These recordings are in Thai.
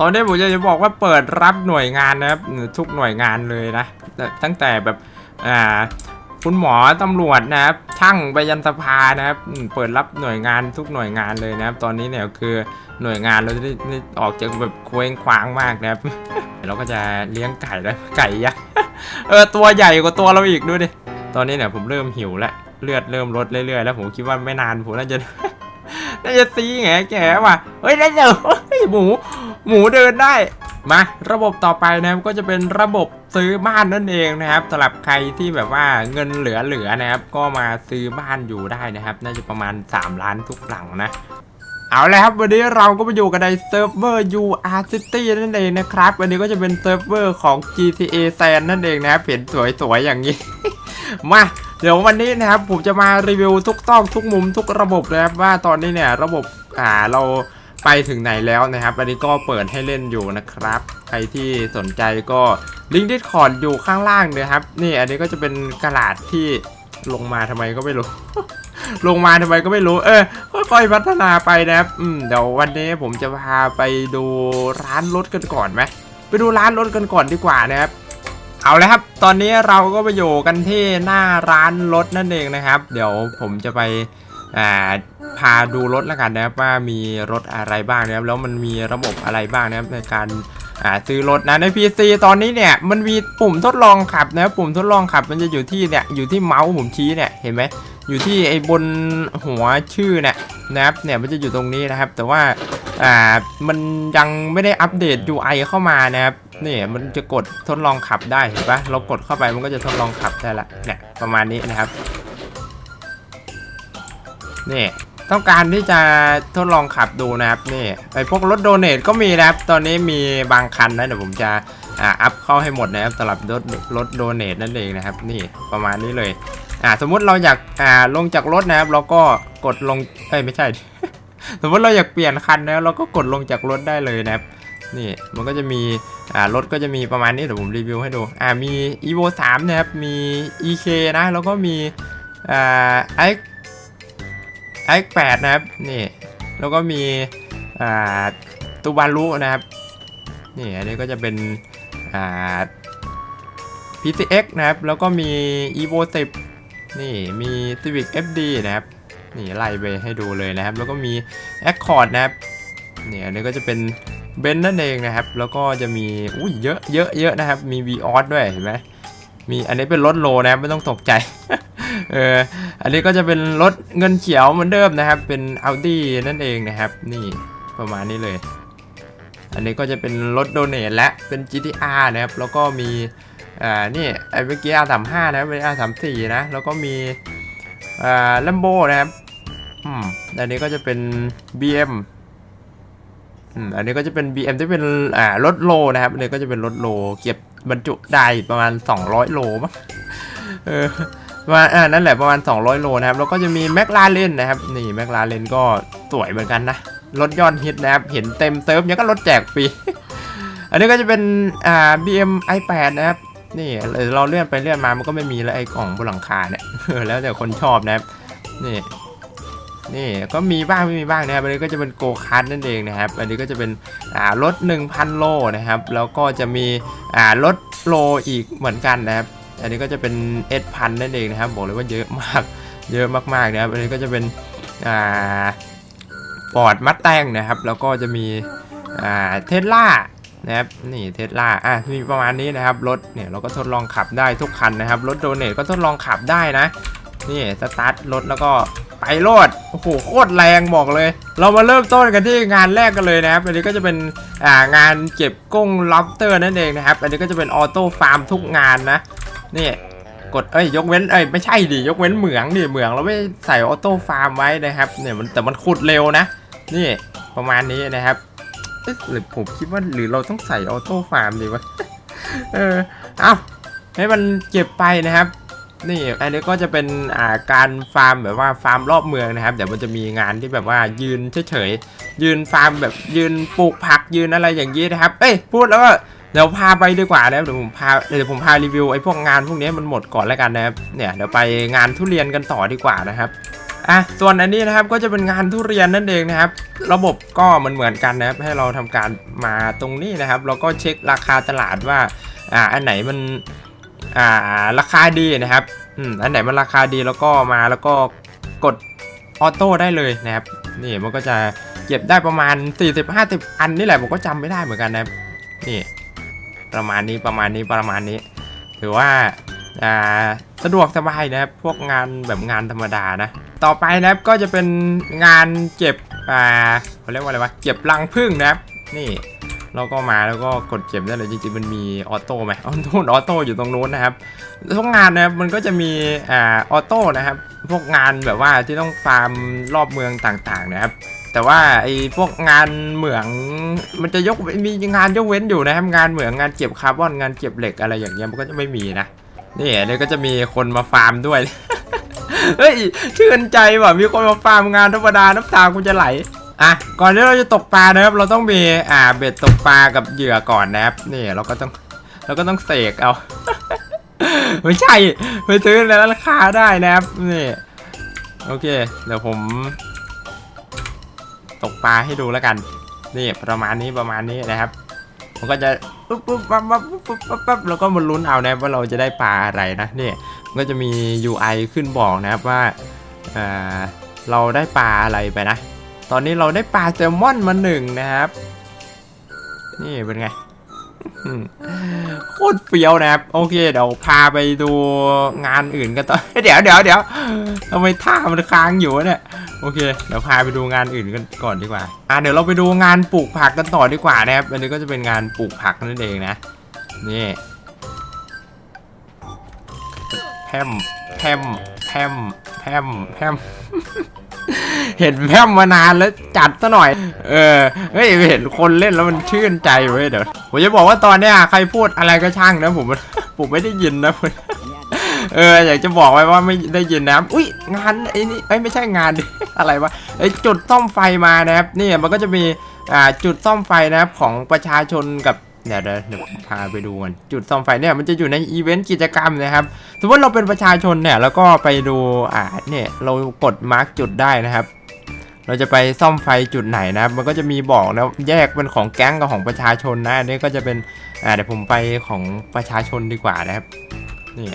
ตอนนี้ผมจะบอกว่าเปิดรับหน่วยงานนะครับทุกหน่วยงานเลยนะตั้งแต่แบบอ่าคุณหมอตำรวจนะครับช่างไปยันสภานะครับเปิดรับหน่วยงานทุกหน่วยงานเลยนะครับ ตอนนี้เนี่ยคือหน่วยงานเราจะได้ได้ออกจากแบบเคว้งคว้างมากนะครับเราก็จะเลี้ยงไก่แล้วไก่ยักษ์เออตัวใหญ่กว่าตัวเราอีกดูดิตอนนี้เนี่ยผมเริ่มหิวแล้วเลือดเริ่มลดเรื่อยๆแล้วผมคิดว่าไม่นานผมน่าจะ น่าจะตีแงแกว่ะเฮ้ยได้เดี๋ยวเฮ้ยหมู หมูเดินได้มาระบบต่อไปนะครับก็จะเป็นระบบซื้อบ้านนั่นเองนะครับสำหรับใครที่แบบว่าเงินเหลือๆนะครับ ก็มาซื้อบ้านอยู่ได้นะครับ น่าจะประมาณ 3 ล้านทุกหลังนะเอาละครับวันนี้เราก็มาอยู่กันในเซิร์ฟเวอร์ UR City นั่นเองนะครับวันนี้ก็จะเป็นเซิร์ฟเวอร์ของ GTA San นั่นเองนะครับเห็นสวยๆอย่างนี้ มา เดี๋ยววันนี้นะครับผมจะมารีวิวทุกซอกทุกมุมทุกระบบเลยครับว่าตอนนี้เนี่ยระบบอ่าเราไปถึงไหนแล้วนะครับอันนี้ก็เปิดให้เล่นอยู่นะครับ ใครที่สนใจก็ลิงก์ดิสคอร์ดอยู่ข้างล่างเลยครับ นี่อันนี้ก็จะเป็นกระดาษที่ลงมาทำไมก็ไม่รู้ ลงมาทำไมก็ไม่รู้ เออค่อยๆพัฒนาไปนะครับ อืมเดี๋ยววันนี้ผมจะพาไปดูร้านรถกันก่อนไหมไปดูร้านรถกันก่อนดีกว่านะครับ เอาเลยครับ ตอนนี้เราก็ไปอยู่กันที่หน้าร้านรถนั่นเองนะครับ เดี๋ยวผมจะไปพาดูรถแล้วกันนะครับว่ามีรถอะไรบ้างนะครับแล้วมันมีระบบอะไรบ้างนะครับในการซื้อรถนะใน PC ตอนนี้เนี่ยมันมีปุ่มทดลองขับนะครับปุ่มทดลองขับมันจะอยู่ที่เนี่ยอยู่ที่เมาส์ผมชี้เนี่ยเห็นไหมอยู่ที่ไอ้บนหัวชื่อเนี่ยนะครับเนี่ยมันจะอยู่ตรงนี้นะครับ แต่ว่าอ่ามันยังไม่ได้อัปเดต UI เข้ามานะครับ นี่มันจะกดทดลองขับได้เห็นปะเรากดเข้าไปมันก็จะทดลองขับได้ละเนี่ยประมาณนี้นะครับนี่ต้องการที่จะทดลองขับดูนะครับนี่ไอพวกรถโดเนทก็มีนะครับ ตอนนี้มีบางคันนะเดี๋ยวผมจะอ่าอัพเข้าให้หมดนะครับสำหรับรถรถโดเนทนั่นเองนะครับ นี่ประมาณนี้เลยอ่าสมมุติเราอยากอ่าลงจากรถนะครับ เราก็กดลงเอ้ยไม่ใช่ สมมติเราอยากเปลี่ยนคันนะเราก็กดลงจากรถได้เลยนะครับ นี่มันก็จะมีอ่ารถก็จะมีประมาณนี้เดี๋ยวผมรีวิวให้ดูอ่ามี evo 3นะครับมี ek นะแล้วก็มีอ่า x x 8นะครับนี่แล้วก็มีอ่าตูบารุนะครับนี่อันนี้ก็จะเป็นอ่า PCX นะครับ แล้วก็มี evo 10 นี่ มี Civic FD นะครับ นี่ไล่ไปให้ดูเลยนะครับ แล้วก็มี Accord นะครับ นี่อันนี้ก็จะเป็น เบนนั่นเองนะครับ แล้วก็จะมีอุ้ยเยอะเยอะเยอะนะครับ มี v ีออสด้วยเห็นไหมมีอันนี้เป็นรถโลนะครับไม่ต้องตกใจเอออันนี้ก็จะเป็นรถเงินเขียวเหมือนเดิมนะครับ เป็น Audi นั่นเองนะครับ นี่ประมาณนี้เลย อันนี้ก็จะเป็นรถโดเนทและเป็น GTR นะครับ แล้วก็มีอ่านี่ไอ้เมื่อกี้ R35 นะเป็น R34 นะ แล้วก็มีอ่าลัมโบนะครับอืมอันนี้ก็จะเป็น BM อันนี้ก็จะเป็น BM ที่เป็นอ่ารถโลนะครับอันนี้ก็จะเป็นรถโล เก็บบรรจุได้ประมาณ 200 โลมั้งเออประมาณอ่านั่นแหละประมาณ 200 โลนะครับ แล้วก็จะมีแม l ลาเรนนะครับ นี่แม l ลาเรนก็สวยเหมือนกันนะ รถยอดฮิตนะครับ เห็นเต็มเซิร์ฟยังก็รถแจกฟรี อันนี้ก็จะเป็นอ่า BM i8 นะครับ นี่เราเลื่อนไปเลื่อนมามันก็ไม่มีแล้วไอ้กล่องบนหลังคาเนี่ยแล้วแต่คนชอบนะครับ นี่ นี่ก็มีบ้างไม่มีบ้างนะครับอันนี้ก็จะเป็นโกคาร์ดนั่นเองนะครับ อันนี้ก็จะเป็นรถ 1,000 โลนะครับ แล้วก็จะมีรถโลอีกเหมือนกันนะครับ อันนี้ก็จะเป็นเอสพันนั่นเองนะครับ บอกเลยว่าเยอะมาก เยอะมากๆนะครับ อันนี้ก็จะเป็นอ่าฟอดมัตแตงนะครับ แล้วก็จะมีเทสลานะครับนี่เทสลาอะมีประมาณนี้นะครับรถเนี่ยเราก็ทดลองขับได้ทุกคันนะครับรถโดเนทก็ทดลองขับได้นะนี่สตาร์ทรถแล้วก็ ไปโลดโอ้โหโคตรแรงบอกเลย เรามาเริ่มต้นกันที่งานแรกกันเลยนะครับอันนี้ก็จะเป็นอ่างานเก็บกุ้งล็อบสเตอร์นั่นเองนะครับอันนี้ก็จะเป็นออโต้ฟาร์มทุกงานนะนี่กดเอ้ยยกเว้นเอ้ยไม่ใช่ดิยกเว้นเหมืองดิเหมืองเราไม่ใส่ออโต้ฟาร์มไว้นะครับเนี่ยมันแต่มันขุดเร็วนะ นี่ประมาณนี้นะครับเอ๊ะหรือผมคิดว่าหรือเราต้องใส่ออโต้ฟาร์มดีวะเออเอาให้มันเก็บไปนะครับ นี่อันนี้ก็จะเป็นอ่าการฟาร์มแบบว่าฟาร์มรอบเมืองนะครับเดี๋ยวมันจะมีงานที่แบบว่ายืนเฉยๆยืนฟาร์มแบบยืนปลูกผักยืนอะไรอย่างนี้นะครับ เอ้ยพูดแล้วก็เดี๋ยวพาไปดีกว่านะครับเดี๋ยวผมพาเดี๋ยวผมพารีวิวไอ้พวกงานพวกนี้มันหมดก่อนแล้วกันนะครับเนี่ยเดี๋ยวไปงานทุเรียนกันต่อดีกว่านะครับอะส่วนอันนี้นะครับก็จะเป็นงานทุเรียนนั่นเองนะครับ ระบบก็มือนเหมือนๆกันนะครับ ให้เราทำการมาตรงนี้นะครับ เราก็เช็คราคาตลาดว่าอ่าอันไหนมัน อ่าราคาดีนะครับอืมอันไหนมันราคาดีแล้วก็มาแล้วก็กดออโต้ได้เลยนะครับนี่มันก็จะเก็บได้ประมาณ 40-50 อันนี่แหละผมก็จำไม่ได้เหมือนกันนะนี่ประมาณนี้ประมาณนี้ประมาณนี้ถือว่าอ่าสะดวกสบายนะครับพวกงานแบบงานธรรมดานะ ต่อไปนะครับก็จะเป็นงานเก็บอ่าเขาเรียกว่าอะไรวะเก็บรังผึ้งนะครับนี่ เราก็มาแล้วก็กดเก็บได้เลยจริงๆมันมีออโต้ไหมออโต้ออโต้อยู่ตรงนู้นนะครับทุกงานนะครับมันก็จะมีอ่าออโต้นะครับ พวกงานแบบว่าที่ต้องฟาร์มรอบเมืองต่างๆนะครับแต่ว่าไอ้พวกงานเหมืองมันจะยกมีงานยกเว้นอยู่นะครับงานเหมืองงานเก็บคาร์บอนงานเก็บเหล็กอะไรอย่างเงี้ยมันก็จะไม่มีนะนี่อันนี้ก็จะมีคนมาฟาร์มด้วยเฮ้ยชื่นใจว่ะมีคนมาฟาร์มงานธรรมดาน้ำตากูจะไหล อะก่อนที่เราจะตกปลานะครับเราต้องมีอ่าเบ็ดตกปลากับเหยื่อก่อนนะครับนี่เราก็ต้องเราก็ต้องเสกเอา ไม่ใช่ไปซื้อในร้านค้าได้นะครับนี่โอเค เดี๋ยวผม ตกปลาให้ดูแล้วกัน นี่ประมาณนี้ประมาณนี้นะครับผมก็จะปุ๊บปุ๊บปั๊บปั๊บปุ๊บปั๊บปั๊บแล้วก็มาลุ้นเอานะว่าเราจะได้ปลาอะไรนะนี่มันก็จะมี UI ขึ้นบอกนะครับว่าอ่าเราได้ปลาอะไรไปนะ ตอนนี้เราได้ปลาแซลมอนมาหนึ่งนะครับ นี่เป็นไงโคตรเฟี้ยวนะครับ โอเคเดี๋ยวพาไปดูงานอื่นกันต่อเดี๋ยวเดี๋ยวเดี๋ยวทำไมท่ามันค้างอยู่เนี่ยโอเคเดี๋ยวพาไปดูงานอื่นกันก่อนดีกว่า อะเดี๋ยวเราไปดูงานปลูกผักกันต่อดีกว่านะครับอันนี้ก็จะเป็นงานปลูกผักนั่นเองนะนี่แพมแพมแพมแพมแพม เห็นแพมมานานแล้วจัดซะหน่อย เออเฮ้ยเห็นคนเล่นแล้วมันชื่นใจเว้ยเดี๋ยวผมจะบอกว่าตอนเนี้ยใครพูดอะไรก็ช่างนะผมผมไม่ได้ยินนะผมเอออยากจะบอกไว้ว่าไม่ได้ยินนะอุ้ยงานไอ้นี่ไอ้ไม่ใช่งานอะไรวะไอ้จุดซ่อมไฟมานะครับนี่มันก็จะมีอ่าจุดซ่อมไฟนะครับของประชาชนกับ เดี๋ยวเดี๋ยวพาไปดูกันจุดซ่อมไฟเนี่ยมันจะอยู่ในอีเวนต์กิจกรรมนะครับสมมติเราเป็นประชาชนเนี่ยแล้วก็ไปดูอ่าเนี่ยเรากดมาร์กจุดได้นะครับเราจะไปซ่อมไฟจุดไหนนะครับ มันก็จะมีบอกนะแยกเป็นของแก๊งกับของประชาชนนะอันนี้ก็จะเป็นอ่าเดี๋ยวผมไปของประชาชนดีกว่านะครับนี่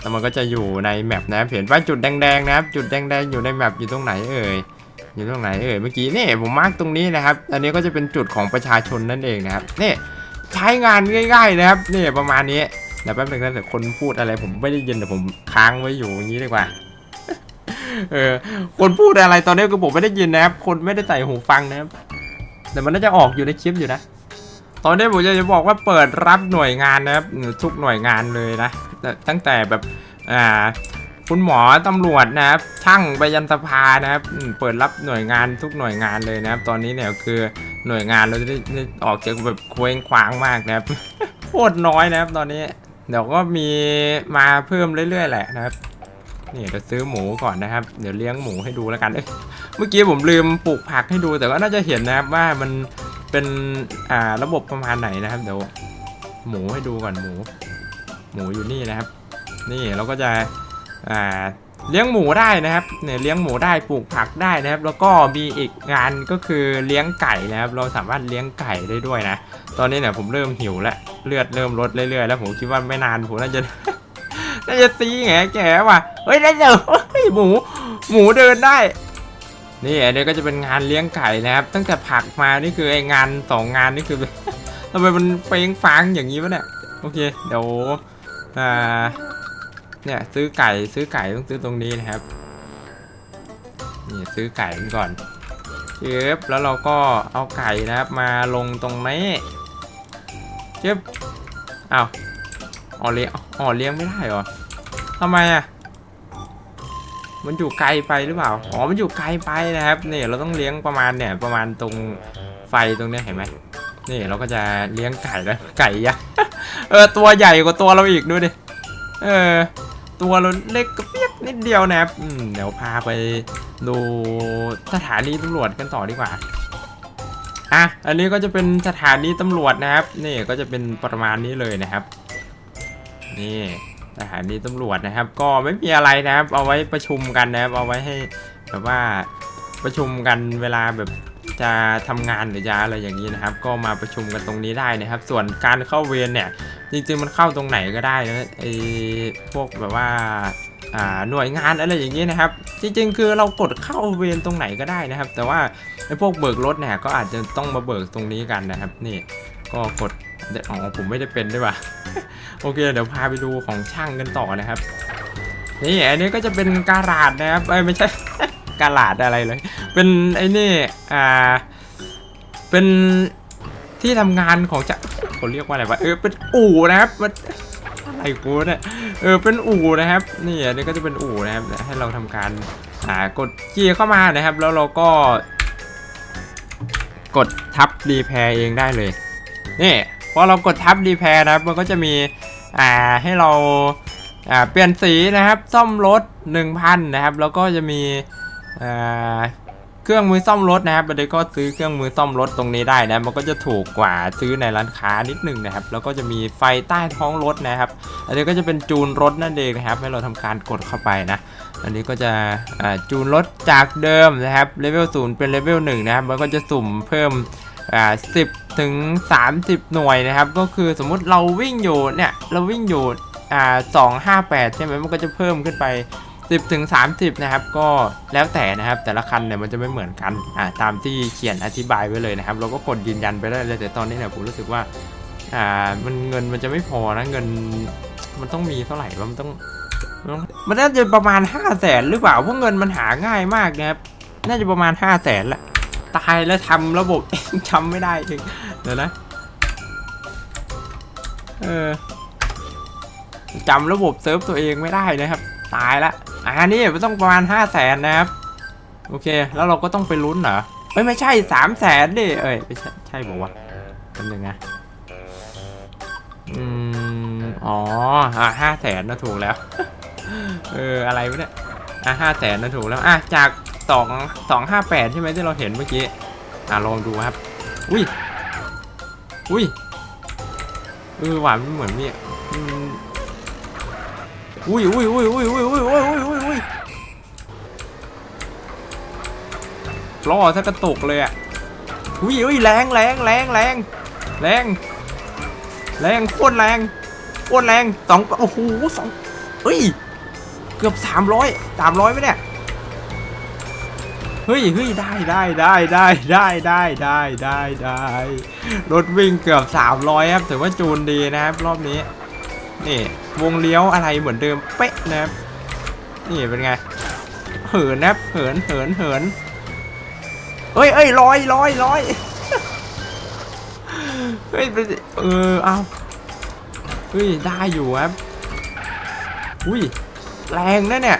แล้วมันก็จะอยู่ในแมปนะครับเห็นว่าจุดแดงๆนะครับ จุดแดงๆอยู่ในแมปอยู่ตรงไหนเอ่ย อยู่ตรงไหนเอ่ยเมื่อกี้นี่ผมมาร์กตรงนี้นะครับ อันนี้ก็จะเป็นจุดของประชาชนนั่นเองนะครับนี่ใช้งานง่าย ๆ นะครับนี่ประมาณนี้เดี๋ยวแป๊บนึงนะแต่คนพูดอะไรผมไม่ได้ยินแต่ผมค้างไว้อยู่อย่างนี้ดีกว่าเออคนพูดอะไรตอนนี้คือผมไม่ได้ยินนะครับ คนไม่ได้ใส่หูฟังนะครับ แต่มันน่าจะออกอยู่ในคลิปอยู่นะ ตอนนี้ผมจะบอกว่าเปิดรับหน่วยงานนะครับทุกหน่วยงานเลยนะตั้งแต่แบบอ่า คุณหมอตำรวจนะครับช่างไปยันสภานะครับเปิดรับหน่วยงานทุกหน่วยงานเลยนะครับ ตอนนี้เนี่ยคือหน่วยงานเราจะได้ได้ออกจากแบบเคว้งคว้างมากนะครับโคตรน้อยนะครับ ตอนนี้เดี๋ยวก็มีมาเพิ่มเรื่อยๆแหละนะครับนี่เดี๋ยวซื้อหมูก่อนนะครับ เดี๋ยวเลี้ยงหมูให้ดูแล้วกันเอ้ยเมื่อกี้ผมลืมปลูกผักให้ดูแต่ก็น่าจะเห็นนะครับว่ามันเป็นอ่าระบบประมาณไหนนะครับ เดี๋ยวหมูให้ดูก่อนหมู หมูอยู่นี่นะครับ นี่เราก็จะ อ่าเลี้ยงหมูได้นะครับเนี่ยเลี้ยงหมูได้ปลูกผักได้นะครับ แล้วก็มีอีกงานก็คือเลี้ยงไก่นะครับ เราสามารถเลี้ยงไก่ได้ด้วยนะ ตอนนี้เนี่ยผมเริ่มหิวแล้วเลือดเริ่มลดเรื่อยๆแล้วผมคิดว่าไม่นานผมน่าจะน่าจะตีแงแกว่ะเฮ้ยได้เจอเฮ้ยหมูหมูเดินได้นี่อันนี้ก็จะเป็นงานเลี้ยงไก่นะครับ ตั้งแต่ผักมานี่คือไองานสองงานนี่คือทำไมมันเฟ้งฟางอย่างนี้วะเนี่ยโอเคเดี๋ยวอ่า เนี่ยซื้อไก่ซื้อไก่ต้องซื้อตรงนี้นะครับนี่ซื้อไก่ก่อนเจ็บแล้วเราก็เอาไก่นะครับมาลงตรงนี้เจ็บอ้าวอ๋อเลี้ยงอ๋อเลี้ยงไม่ได้หรอทำไมอะมันอยู่ไกลไปหรือเปล่า อ๋อ มันอยู่ไกลไปนะครับ นี่เราต้องเลี้ยงประมาณเนี่ยประมาณตรงไฟตรงนี้เห็นไหมนี่เราก็จะเลี้ยงไก่แล้วไก่ยักษ์ เออตัวใหญ่กว่าตัวเราอีกดูดิ เออ ตัวเราเล็กกระเปียกนิดเดียวนะครับเดี๋ยวพาไปดูสถานีตำรวจกันต่อดีกว่าอะอันนี้ก็จะเป็นสถานีตำรวจนะครับนี่ก็จะเป็นประมาณนี้เลยนะครับ นี่สถานีตำรวจนะครับ ก็ไม่มีอะไรนะครับ เอาไว้ประชุมกันนะครับ เอาไว้ให้แบบว่าประชุมกันเวลาแบบ จะทำงานหรือจะอะไรอย่างนี้นะครับ ก็มาประชุมกันตรงนี้ได้นะครับ ส่วนการเข้าเวรเนี่ย จริงๆมันเข้าตรงไหนก็ได้นะไอ้พวกแบบว่าอ่าหน่วยงานอะไรอย่างนี้นะครับ จริงๆ คือเรากดเข้าเวรตรงไหนก็ได้นะครับ แต่ว่าไอ้พวกเบิกรถเนี่ยก็อาจจะต้องมาเบิกตรงนี้กันนะครับ นี่ก็กดอ๋อผมไม่ได้เป็นด้วยว่ะโอเค เดี๋ยวพาไปดูของช่างกันต่อนะครับ นี่อันนี้ก็จะเป็นการาดนะครับเอ้ยไม่ใช่การาดอะไรเลย เป็นไอ้นี่ อ่า เป็นที่ทำงานของจะเขาเรียกว่าอะไรวะ เออ เป็นอู่นะครับ มันอะไรกูเนี่ย เออ เป็นอู่นะครับ นี่อันนี้ก็จะเป็นอู่นะครับ ให้เราทำการ อ่า กดเกียร์เข้ามานะครับ แล้วเราก็ กดทับรีแพร์เองได้เลย นี่พอเรากดทับรีแพร์นะครับ มันก็จะมี อ่า ให้เราอ่าเปลี่ยนสีนะครับ ซ่อมรถ 1,000 นะครับ แล้วก็จะมีอ่า เครื่องมือซ่อมรถนะครับเดี๋ยวก็ซื้อเครื่องมือซ่อมรถตรงนี้ได้นะ มันก็จะถูกกว่าซื้อในร้านค้านิดหนึงนะครับ แล้วก็จะมีไฟใต้ท้องรถนะครับ อันนี้ก็จะเป็นจูนรถนั่นเองนะครับ ให้เราทำการกดเข้าไปนะ อันนี้ก็จะจูนรถจากเดิมนะครับ เลเวลศูนย์เป็นเลเวลหนึ่งนะครับ มันก็จะสุ่มเพิ่มสิบถึงสามสิบหน่วยนะครับ ก็คือสมมุติเราวิ่งอยู่เนี่ย เราวิ่งอยู่อ่าสองห้าแปดใช่ไหมมันก็จะเพิ่มขึ้นไป 10ถึง30 นะครับ ก็แล้วแต่นะครับ แต่ละคันเนี่ยมันจะไม่เหมือนกันอ่าตามที่เขียนอธิบายไว้เลยนะครับ เราก็กดยืนยันไปได้เลยแต่ตอนนี้เนี่ยผมรู้สึกว่าอ่ามันเงินมันจะไม่พอนะเงินมันต้องมีเท่าไหร่วะมันต้อง มันน่าจะประมาณ 5 0 0แสนหรือเปล่าเพราะเงินมันหาง่ายมากนะครับน่าจะประมาณ 5 0 0แสนแหละตายแล้วทำระบบเองจำไม่ได้เองเดี๋ยวนะเออจำระบบเซิร์ฟตัวเองไม่ได้นะครับ ตายละอ่านี่มันต้องประมาณ5 0 0แสนนะครับ โอเค แล้วเราก็ต้องไปลุ้นเหรอเอ้ยไม่ใช่3 0 0แสนดิเอ้ยไม่ใช่ใช่บอกว่าแป๊บนึงนะอืมอ๋ออ่าห้าแสนนะถูกแล้ว เอออะไรวะเนี่ยอะห้าแสนนะถูกแล้วอะจากสองสองห้าแปดใช่ไหมที่เราเห็นเมื่อกี้อะลองดูครับ อุ้ยอุ้ยเออหวานมันเหมือนมี อุ้ยอุ้ยอุ้ยอุ้ยอุ้ยอุ้ยอุ้ยอุ้ยอุ้ยอุ้ยล้อถ้ากระตุกเลยอะอุ้ยอุ้ยแรงแรงแรงแรงแรงแรงโคตรแรงโคตรแรงสองโอ้โหสองเฮ้ยเกือบสามร้อยสามร้อยไหมเนี่ยเฮ้ยเฮ้ยได้ได้ได้ได้ได้ได้ได้ได้ได้รถวิ่งเกือบสามร้อยครับถือว่าจูนดีนะครับรอบนี้ นี่วงเลี้ยวอะไรเหมือนเดิมเป๊ะนะครับนี่เป็นไง เหินนะเหินเหินเหินเอ้ยเอ้ยลอยลอยลอยเฮ้ยเป็นเออเอาเฮ้ยได้อยู่ครับอุ้ยแรงนะเนี่ย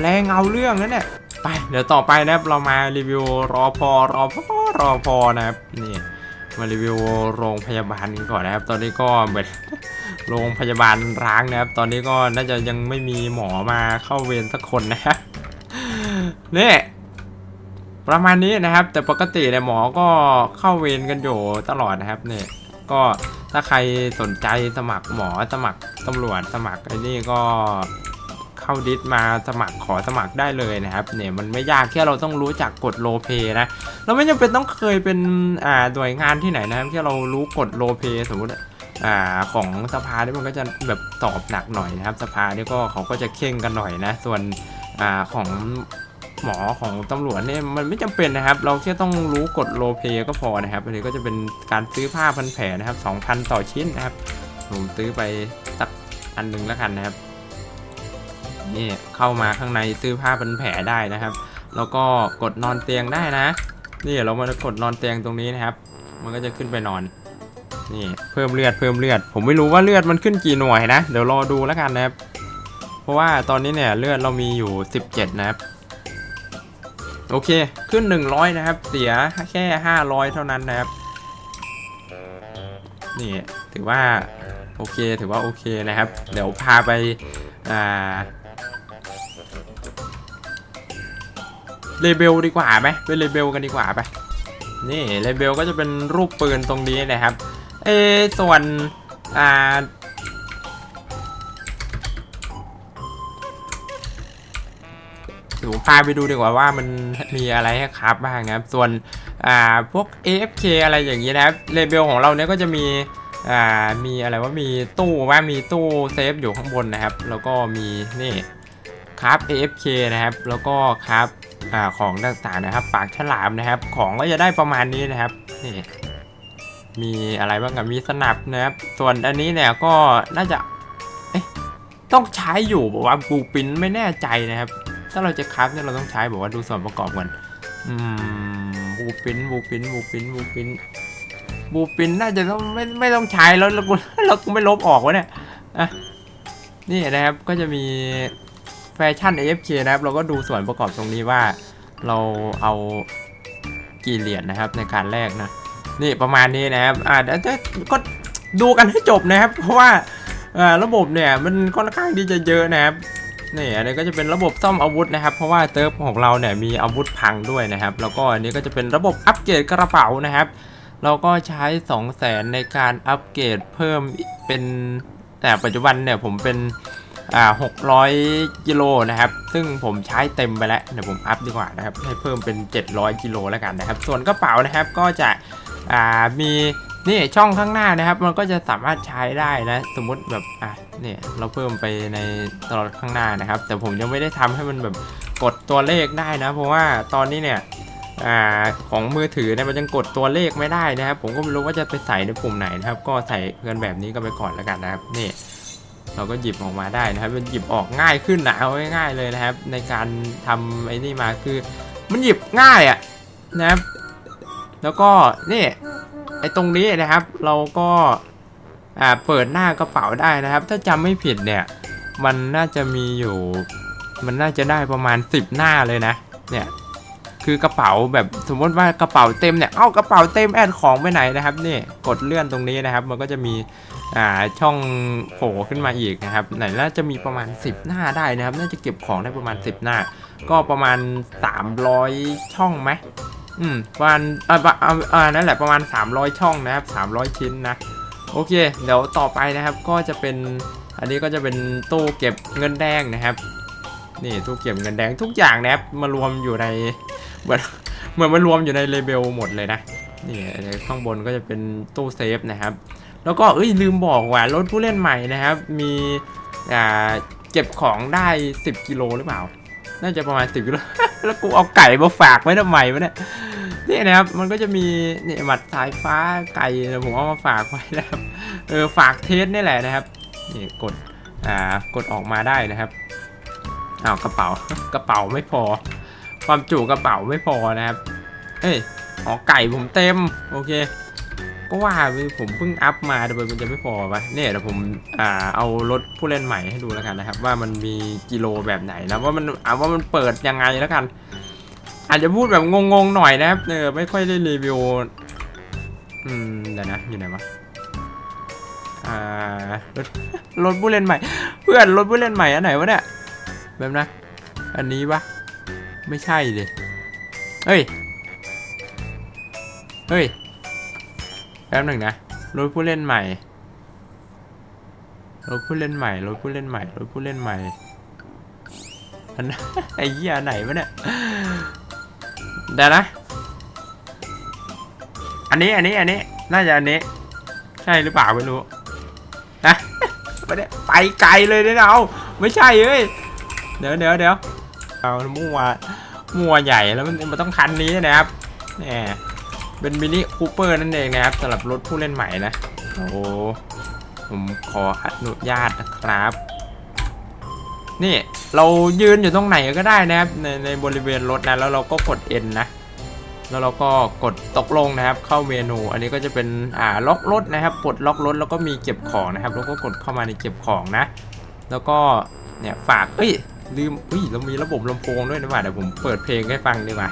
แรงเอาเรื่องนะเนี่ยไปเดี๋ยวต่อไปนะครับเรามารีวิวรอพอรอพอรอพอนะครับนี่มารีวิวโรงพยาบาลกันก่อนนะครับ ตอนนี้ก็เหมือน โรงพยาบาลร้างนะครับ ตอนนี้ก็น่าจะยังไม่มีหมอมาเข้าเวรสักคนนะฮะนี่ประมาณนี้นะครับ แต่ปกติเนี่ยหมอก็เข้าเวรกันอยู่ตลอดนะครับเนี่ยก็ถ้าใครสนใจสมัครหมอสมัครตำรวจสมัครไอ้นี่ก็เข้าดิสมาสมัครขอสมัครได้เลยนะครับเนี่ยมันไม่ยากแค่เราต้องรู้จักกดโลเปนะเราไม่จำเป็นต้องเคยเป็นอ่าหน่วยงานที่ไหนนะครับแค่เรารู้กดโลเปสมมติ อ่าของสภาที่ยมันก็จะแบบสอบหนักหน่อยนะครับ สภาเนี่ยก็เขาก็จะเข่งกันหน่อยนะ ส่วนอ่าของหมอของตำรวจเนี่ยมันไม่จำเป็นนะครับ เราแค่ต้องรู้กดโลเปก็พอนะครับอันนี้ก็จะเป็นการซื้อผ้าพันแผลนะครับ2,000 ต่อชิ้นนะครับ ผมซื้อไปสักอันหนึงแล้วกันนะครับนี่เข้ามาข้างในซื้อผ้าพันแผลได้นะครับ แล้วก็กดนอนเตียงได้นะ นี่เรามากดนอนเตียงตรงนี้นะครับ มันก็จะขึ้นไปนอน นี่เพิ่มเลือดเพิ่มเลือด ผมไม่รู้ว่าเลือดมันขึ้นกี่หน่วยนะ เดี๋ยวรอดูแล้วกันนะครับ เพราะว่าตอนนี้เนี่ยเลือดเรามีอยู่ 17 นะครับ โอเคขึ้น 100 นะครับ เสียแค่ 500 เท่านั้นนะครับ นี่ถือว่าโอเคถือว่าโอเคนะครับ เดี๋ยวพาไปอ่าเลเบลดีกว่าไหมไปเลเบลกันดีกว่าไปนี่เลเบลก็จะเป็นรูปปืนตรงนี้นะครับ เอส่วน อ่า หนูพาไปดูดีกว่าว่ามันมีอะไรให้ครับบ้างนะครับ ส่วน อ่า พวก AFK อะไรอย่างนี้นะครับเลเวลของเราเนี่ยก็จะมี อ่า มีอะไรว่ามีตู้ว่ามีตู้เซฟอยู่ข้างบนนะครับ แล้วก็มีนี่ครับ AFK นะครับ แล้วก็ครับอ่าของต่างๆนะครับ ปากฉลามนะครับ ของก็จะได้ประมาณนี้นะครับ นี่ มีอะไรบ้างอะมีสนับนะครับ ส่วนอันนี้เนี่ยก็น่าจะต้องใช้อยู่บอกว่าบูปินไม่แน่ใจนะครับ ถ้าเราจะคราฟเนี่ยเราต้องใช้บอกว่าดูส่วนประกอบก่อนอืมบูปินบูปินบูปินบูปินบูปินน่าจะต้องไม่ไม่ต้องใช้แล้วแล้วกูแล้วกูไม่ลบออกวะเนี่ยอะนี่นะครับก็จะมีแฟชั่น AFK นะครับ เราก็ดูส่วนประกอบตรงนี้ว่า เราเอากี่เหรียญนะครับในการแลกนะ นี่ประมาณนี้นะครับอ่าเดี๋ยวจะก็ดูกันให้จบนะครับ เพราะว่าอ่าระบบเนี่ยมันค่อนข้างที่จะเยอะนะครับนี่อันนี้ก็จะเป็นระบบซ่อมอาวุธนะครับ เพราะว่าเติร์ฟของเราเนี่ยมีอาวุธพังด้วยนะครับ แล้วก็อันนี้ก็จะเป็นระบบอัปเกรดกระเป๋านะครับ เราก็ใช้2 0 0แสนในการอัปเกรดเพิ่มเป็นแต่ปัจจุบันเนี่ยผมเป็นอ่า600กิโลนะครับ ซึ่งผมใช้เต็มไปแล้วเดี๋ยวผมอัพดีกว่านะครับให้เพิ่มเป็น 700กิโลแล้วกันนะครับ ส่วนกระเป๋านะครับก็จะ อ่ามีนี่ช่องข้างหน้านะครับ มันก็จะสามารถใช้ได้นะ สมมติแบบอะเนี่ยเราเพิ่มไปในตลอดข้างหน้านะครับ แต่ผมยังไม่ได้ทำให้มันแบบกดตัวเลขได้นะ เพราะว่าตอนนี้เนี่ยอ่าของมือถือเนี่ยมันยังกดตัวเลขไม่ได้นะครับ ผมก็ไม่รู้ว่าจะไปใส่ในปุ่มไหนนะครับ ก็ใส่เงินแบบนี้ก็ไปก่อนแล้วกันนะครับนี่เราก็หยิบออกมาได้นะครับมันหยิบออกง่ายขึ้นนะเอาง่ายๆเลยนะครับ ในการทำไอ้นี่มาคือ มันหยิบง่ายอะ่ะนะครับ แล้วก็นี่ไอ้ตรงนี้นะครับ เราก็อ่าเปิดหน้ากระเป๋าได้นะครับ ถ้าจำไม่ผิดเนี่ย มันน่าจะมีอยู่ มันน่าจะได้ประมาณ 10 หน้าเลยนะ เนี่ยคือกระเป๋าแบบสมมติว่ากระเป๋าเต็มเนี่ย เอ้ากระเป๋าเต็มแอดของไปไหนนะครับนี่กดเลื่อนตรงนี้นะครับ มันก็จะมีอ่าช่องโผล่ขึ้นมาอีกนะครับ ไหนน่าจะมีประมาณ 10 หน้าได้นะครับ น่าจะเก็บของได้ประมาณ 10 หน้า ก็ประมาณ 300 ช่องไหม อืมประมาณอ่าอ่าอ่านั่นแหละประมาณ 300 ช่องนะครับ300 ชิ้นนะ โอเค เดี๋ยวต่อไปนะครับก็จะเป็นอันนี้ก็จะเป็นตู้เก็บเงินแดงนะครับ นี่ตู้เก็บเงินแดงทุกอย่างนะครับมารวมอยู่ในเหมือนเหมือนมารวมอยู่ในเลเบลหมดเลยนะนี่ข้างบนก็จะเป็นตู้เซฟนะครับ แล้วก็เอ้ยลืมบอกว่ารถผู้เล่นใหม่นะครับ มีอ่าเก็บของได้ 10 กิโลหรือเปล่า น่าจะประมาณ10กิโลแล้วกูเอาไก่มาฝากไว้ทำไมวะเนี่ยนี่นะครับมันก็จะมีเนี่ยหมัดสายฟ้าไก่ผมเอามาฝากไว้นะครับเออฝากเทสนี่แหละนะครับนี่กดอ่ากดออกมาได้นะครับอ้าวกระเป๋ากระเป๋าไม่พอ ความจุกระเป๋าไม่พอนะครับเอ้ยอ๋อไก่ผมเต็มโอเค ก็ว่าผมเพิ่งอัพมาทำไมมันจะไม่พอวะเนี่ยเดี๋ยวผมอ่าเอารถผู้เล่นใหม่ให้ดูแล้วกันนะครับ ว่ามันมีกิโลแบบไหนนะว่ามันอ่าว่ามันเปิดยังไงแล้วกัน อาจจะพูดแบบงงๆหน่อยนะครับเออไม่ค่อยได้รีวิวอืมเดี๋ยวนะอยู่ไหนวะอ่ารถรถผู้เล่นใหม่ เพื่อนรถผู้เล่นใหม่อันไหนวะเนี่ยแบบนะ อันนี้ปะไม่ใช่ดิเฮ้ยเฮ้ย ป๊บหนึ่งนะรถผู้เล่นใหม่รถผู้เล่นใหม่รถผู้เล่นใหม่รถผู้เล่นใหม่อันไอ้เหี้ยไหนวะเนี่ยเดี๋ยวนะ อันนี้อันนี้อันนี้น่าจะอันนี้ ใช่หรือเปล่าไม่รู้นะไม่ได้ไปไกลเลยเนี่ยเอาไม่ใช่เอ้ยเดี๋ยวเดี๋ยวเดี๋ยวเอามั่วมั่วใหญ่แล้วมันมันต้องคันนี้นะครับแหม เป็นมินิคูเปอร์นั่นเองนะครับสำหรับรถผู้เล่นใหม่นะ โอ้ผมขออนุญาตนะครับ นี่เรายืนอยู่ตรงไหนก็ได้นะครับในในบริเวณรถนะแล้วเราก็กด N นะ แล้วเราก็กดตกลงนะครับ เข้าเมนู อันนี้ก็จะเป็นอ่าล็อกรถนะครับปลดล็อกรถแล้วก็มีเก็บของนะครับ แล้วก็กดเข้ามาในเก็บของนะ แล้วก็เนี่ยฝากเอ้ยลืมเอ้ยเรามีระบบลำโพงด้วยนะว่าเดี๋ยวผมเปิดเพลงให้ฟังดีกว่า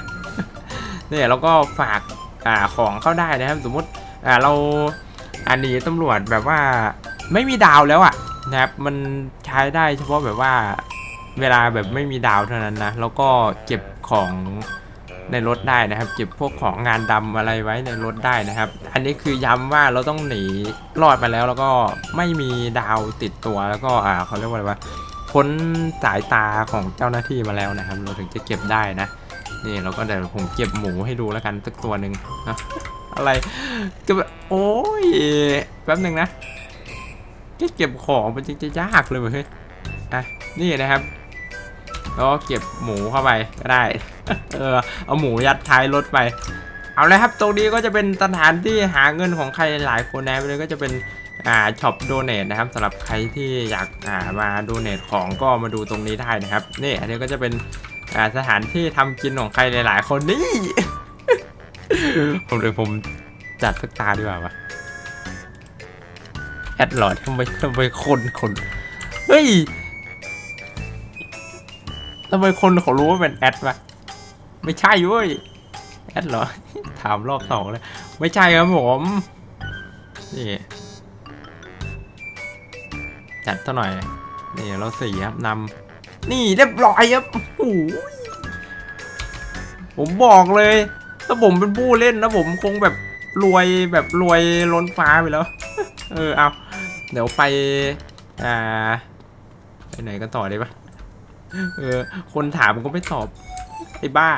เนี่ยแล้วก็ฝาก อ่าของเข้าได้นะครับ สมมติอ่าเราอันนี้ตำรวจแบบว่าไม่มีดาวแล้วอะนะครับมันใช้ได้เฉพาะแบบว่าเวลาแบบไม่มีดาวเท่านั้นนะแล้วก็เก็บของในรถได้นะครับ เก็บพวกของงานดำอะไรไว้ในรถได้นะครับ อันนี้คือย้ำว่าเราต้องหนีรอดมาแล้วแล้วก็ไม่มีดาวติดตัวแล้วก็อ่าเขาเรียกว่าอะไรวะพ้นสายตาของเจ้าหน้าที่มาแล้วนะครับ เราถึงจะเก็บได้นะ นี่เราก็เดี๋ยวผมเก็บหมูให้ดูแล้วกันสักตัวหนึ่งอะอะไรก็แบบโอ้ยแป๊บหนึ่งนะเก็บของมันจริงจะยากเลยเฮ้ยอะนี่นะครับแล้วก็เก็บหมูเข้าไปก็ได้ เออเอาหมูยัดท้ายรถไป เอาเลยครับ ตรงนี้ก็จะเป็นสถานที่หาเงินของใครหลายคนนะเลยก็จะเป็นอ่าช็อปโดเนทนะครับสำหรับใครที่อยากอ่ามาโดเนทของก็มาดูตรงนี้ได้นะครับ นี่อันนี้ก็จะเป็น สถานที่ทำกินของใครหลายๆ คนนี่ ผมเลยผมจัดสักตาดีกว่าวะแอดหลอดทำไมทำไมคนคนเฮ้ยทำไมคนเขารู้ว่าเป็นแอดวะไม่ใช่เว้ยแอดเหรอ ถามรอบสองเลย ไม่ใช่ครับผมนี่จัดเท่าหน่อย นี่เราสี่ครับนำ นี่เรียบร้อยครับโอ้โหผมบอกเลย ถ้าผมเป็นผู้เล่นนะผมคงแบบรวยแบบรวยล้นฟ้าไปแล้ว เออเอาเดี๋ยวไป อ่าไปไหนกันต่อดีปะเออ คนถามก็ไม่ตอบ ไอ้บ้า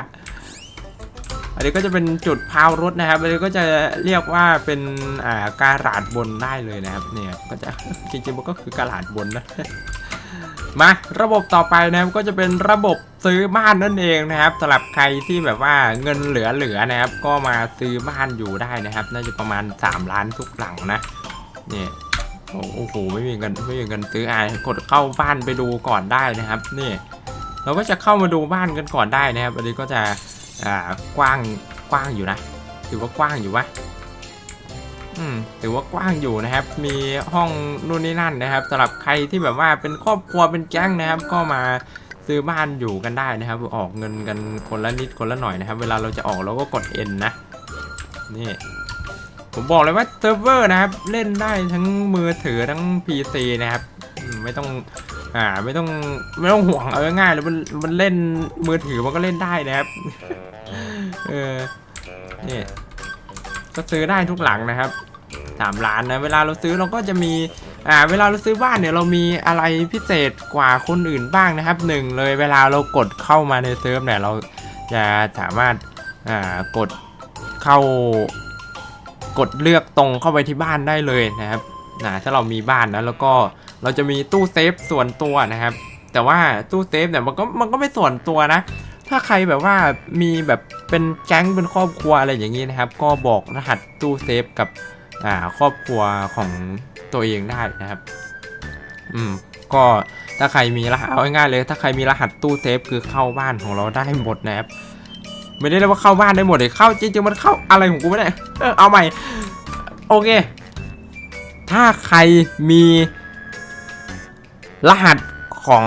อันนี้ก็จะเป็นจุดพาวรถนะครับ อันนี้ก็จะเรียกว่าเป็นอ่าการาดบนได้เลยนะครับ เนี่ย ก็จะจริงๆมันก็คือการาดบนนะ มาระบบต่อไปนะครับก็จะเป็นระบบซื้อบ้านนั่นเองนะครับสำหรับใครที่แบบว่าเงินเหลือๆนะครับ ก็มาซื้อบ้านอยู่ได้นะครับ น่าจะประมาณ 3 ล้านทุกหลังนะนี่โอ้โหไม่มีเงินไม่มีเงินซื้ออ่ากดเข้าบ้านไปดูก่อนได้นะครับ นี่ เราก็จะเข้ามาดูบ้านกันก่อนได้นะครับอันนี้ก็จะอ่ากว้างกว้างอยู่นะถือว่ากว้างอยู่วะ ถือว่ากว้างอยู่นะครับ มีห้องนู่นนี่นั่นนะครับสำหรับใครที่แบบว่าเป็นครอบครัวเป็นแก๊งนะครับ ก็มาซื้อบ้านอยู่กันได้นะครับ ออกเงินกันคนละนิดคนละหน่อยนะครับ เวลาเราจะออกเราก็กด N นะ นี่ผมบอกเลยว่าเซิร์ฟเวอร์นะครับ เล่นได้ทั้งมือถือทั้ง PC นะครับอืมไม่ต้องอ่าไม่ต้องไม่ต้องห่วงเอาง่ายๆเลยมันมันเล่นมือถือมันก็เล่นได้นะครับ เออนี่ ก็ซื้อได้ทุกหลังนะครับสามล้านนะเวลาเราซื้อเราก็จะมีอ่าเวลาเราซื้อบ้านเนี่ยเรามีอะไรพิเศษกว่าคนอื่นบ้างนะครับหนึ่งเลยเวลาเรากดเข้ามาในเซิร์ฟเนี่ยเราจะสามารถอ่ากดเข้ากดเลือกตรงเข้าไปที่บ้านได้เลยนะครับนะถ้าเรามีบ้านนะแล้วก็เราจะมีตู้เซฟส่วนตัวนะครับ แต่ว่าตู้เซฟเนี่ยมันก็มันก็ไม่ส่วนตัวนะ ถ้าใครแบบว่ามีแบบเป็นแก๊งเป็นครอบครัวอะไรอย่างนี้นะครับ ก็บอกรหัสตู้เซฟกับอ่าครอบครัวของตัวเองได้นะครับ อืม ก็ถ้าใครมีรหัสเอาง่ายๆเลย ถ้าใครมีรหัสตู้เซฟคือเข้าบ้านของเราได้หมดนะครับไม่ได้เรียกว่าเข้าบ้านได้หมดเลยเข้าจริงๆมันเข้าอะไรของกูไม่ได้เออเอาใหม่ โอเค ถ้าใครมีรหัสของ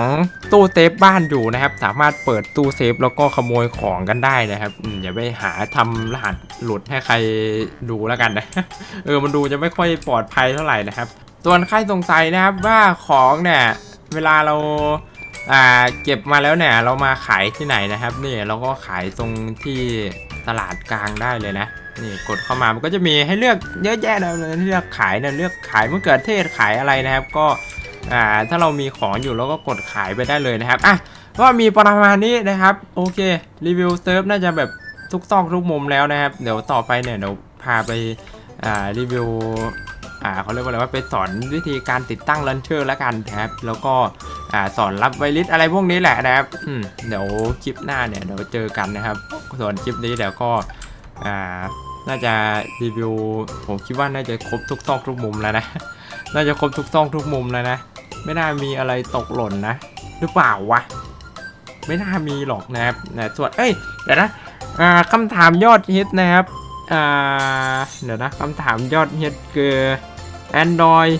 ตู้เซฟบ้านอยู่นะครับ สามารถเปิดตู้เซฟแล้วก็ขโมยของกันได้นะครับอย่าไปหาทำรหัสหลุดให้ใครดูแล้วกันนะเออมันดูจะไม่ค่อยปลอดภัยเท่าไหร่นะครับส่วนใครสงสัยนะครับว่าของเนี่ยเวลาเราอ่าเก็บมาแล้วเนี่ยเรามาขายที่ไหนนะครับนี่เราก็ขายตรงที่ตลาดกลางได้เลยนะนี่กดเข้ามามันก็จะมีให้เลือกเยอะแยะเลยเลือกขายเนี่ยเลือกขายมะเขือเทศขายอะไรนะครับ ก็ อ่าถ้าเรามีของอยู่เราก็กดขายไปได้เลยนะครับอะก็มีประมาณนี้นะครับ โอเครีวิวเซิร์ฟน่าจะแบบทุกซอกทุกมุมแล้วนะครับ เดี๋ยวต่อไปเนี่ยเดี๋ยวพาไปอ่ารีวิวอ่าเขาเรียกว่าอะไรว่าไปสอนวิธีการติดตั้งลันเชอร์แล้วกันนะครับ แล้วก็อ่าสอนรับไวริสอะไรพวกนี้แหละนะครับอืมเดี๋ยวคลิปหน้าเนี่ยเดี๋ยวเจอกันนะครับ ส่วนคลิปนี้เดี๋ยวก็อ่าน่าจะรีวิวผมคิดว่าน่าจะครบทุกซอกทุกมุมแล้วนะ น่าจะครบทุกซอกทุกมุมแล้วนะ ไม่น่ามีอะไรตกหล่นนะ หรือเปล่าวะ ไม่น่ามีหรอกนะครับนะส่วนเอ้ยเดี๋ยวนะอ่าคำถามยอดฮิตนะครับอ่าเดี๋ยวนะคำถามยอดฮิตคือ Android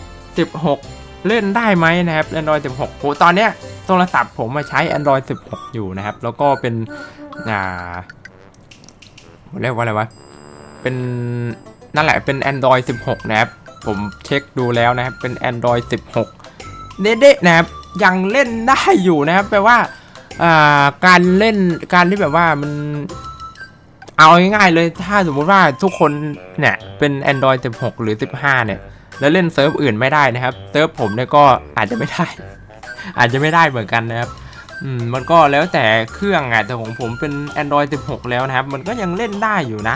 16 เล่นได้ไหมนะครับ Android 16โหตอนเนี้ยโทรศัพท์ผมมาใช้ Android 16 อยู่นะครับ แล้วก็เป็นอ่าเรียกว่าอะไรวะ เป็นนั่นแหละเป็น Android 16 นะครับ ผมเช็คดูแล้วนะครับ เป็น Android 16 เด็ดๆนะครับยังเล่นได้อยู่นะครับแปลว่าการเล่นการที่แบบว่ามันเอาง่ายๆเลยถ้าสมมติว่าทุกคนเนี่ยเป็น Android 16 หรือ 15 เนี่ย แล้วเล่นเซิร์ฟอื่นไม่ได้นะครับเซิร์ฟผมเนี่ยก็อาจจะไม่ได้ อาจจะไม่ได้เหมือนกันนะครับอืมมันก็แล้วแต่เครื่องอะแต่ของผมเป็น Android 16 แล้วนะครับ มันก็ยังเล่นได้อยู่นะ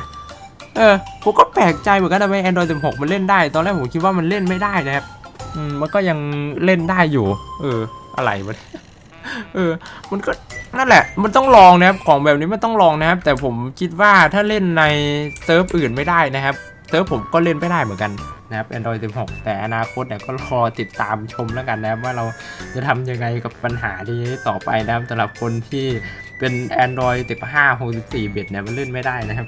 เออผมก็แปลกใจเหมือนกันทำไม Android 16 มันเล่นได้ ตอนแรกผมคิดว่ามันเล่นไม่ได้นะครับ มันก็ยังเล่นได้อยู่ เออ อะไรวะเออ มันก็นั่นแหละ มันต้องลองนะครับ ของแบบนี้มันต้องลองนะครับ แต่ผมคิดว่าถ้าเล่นในเซิร์ฟอื่นไม่ได้นะครับเซิร์ฟผมก็เล่นไม่ได้เหมือนกันนะครับ Android 16 แต่อนาคตเนี่ยก็รอติดตามชมแล้วกันนะครับ ว่าเราจะทำยังไงกับปัญหาที่ต่อไปนะครับสำหรับคนที่เป็น Android 15 64 บิตเนี่ยมันเล่นไม่ได้นะครับ